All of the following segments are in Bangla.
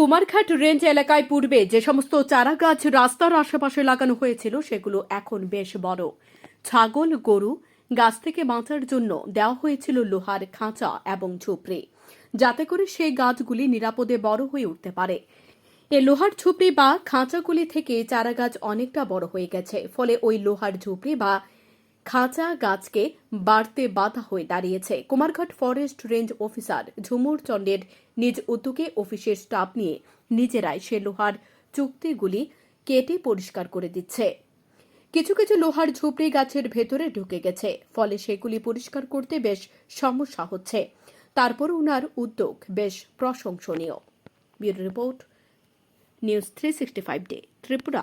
কুমারঘাট রেঞ্জ এলাকায় পূর্বে যে সমস্ত চারা গাছ রাস্তার আশেপাশে লাগানো হয়েছিল, সেগুলো এখন বেশ বড়। ছাগল, গরু, গাছ থেকে বাঁচার জন্য দেওয়া হয়েছিল লোহার খাঁচা এবং ঝুপড়ি। যাতে করে সেই গাছগুলি নিরাপদে বড় হয়ে উঠতে পারে। এ লোহার ঝুপড়ি বা খাঁচাগুলি থেকে চারা গাছ অনেকটা বড় হয়ে গেছে, ফলে ওই লোহার ঝুপড়ি বা খাঁচা গাছকে বাড়তে বাধা হয়ে দাঁড়িয়েছে। Kumarghat forest range officer Jhumur চন্ডের নিজ উদ্যোগে অফিসের স্টাফ নিয়ে নিজেরাই সে লোহার চুক্তিগুলি কেটে পরিষ্কার করে দিচ্ছে। কিছু কিছু লোহার ঝুপড়ি গাছের ভেতরে ঢুকে গেছে, ফলে সেগুলি পরিষ্কার করতে বেশ সমস্যা হচ্ছে। তারপর উনার উদ্যোগ বেশ প্রশংসনীয়। Report, news three sixty five day, Tripura.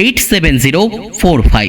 eight seven zero four five.